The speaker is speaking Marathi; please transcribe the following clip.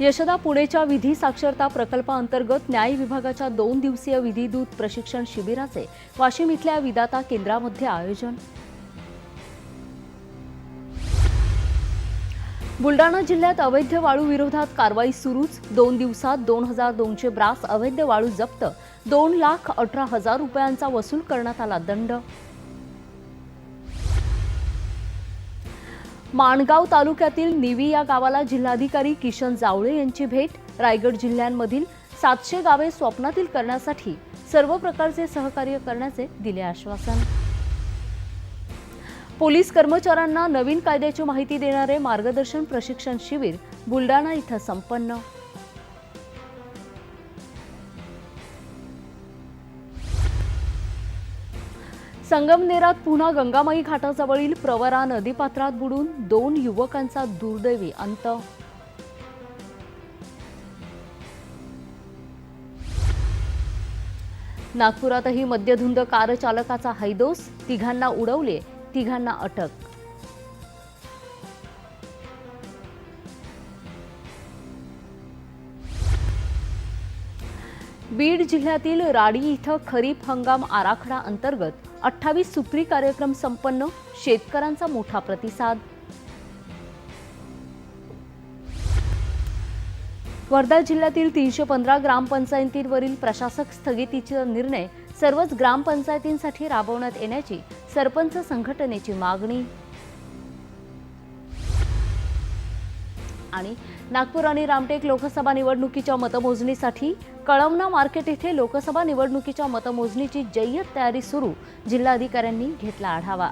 यशदा पुणेच्या विधी साक्षरता प्रकल्पाअंतर्गत न्याय विभागाच्या दोन दिवसीय विधीदूत प्रशिक्षण शिबिराचे वाशिम इथल्या विदाता केंद्रामध्ये आयोजन. बुलडाणा जिल्ह्यात अवैध वाळू विरोधात कारवाई सुरूच. दोन दिवसात दोन हजार दोनशे ब्रास अवैध वाळू जप्त. दोन लाख अठरा हजार रुपयांचा वसूल करण्यात आला दंड. माणगाव तालुक्यातील निवी या गावाला जिल्हाधिकारी किशन जावळे यांची भेट. रायगड जिल्ह्यांमधील सातशे गावे स्वप्नातील करण्यासाठी सर्व प्रकारचे सहकार्य करण्याचे दिले आश्वासन. पोलीस कर्मचाऱ्यांना नवीन कायद्याची माहिती देणारे मार्गदर्शन प्रशिक्षण शिबिर बुलडाणा इथं संपन्न. संगमनेरात पुन्हा गंगामाई घाटाजवळील प्रवरा नदीपात्रात बुडून दोन युवकांचा दुर्दैवी अंत. नागपुरातही मद्यधुंद कार चालकाचा हैदोस तिघांना उडवले तिघांना अटक. बीड जिल्ह्यातील राडी इथं खरीप हंगाम आराखडा अंतर्गत अठ्ठावीस सुप्री कार्यक्रम संपन्न शेतकऱ्यांचा मोठा प्रतिसाद. वर्धा जिल्ह्यातील तीनशे पंधरा ग्रामपंचायतींवरील प्रशासक स्थगितीचा निर्णय सर्वच ग्रामपंचायतींसाठी राबवण्यात येण्याची सरपंच संघटनेची मागणी. आणि नागपूर आणि रामटेक लोकसभा निवडणुकीच्या मतमोजणीसाठी कळमना मार्केट येथे लोकसभा निवडणुकीच्या मतमोजणीची जय्यत तयारी सुरू. जिल्हाधिकाऱ्यांनी घेतला आढावा.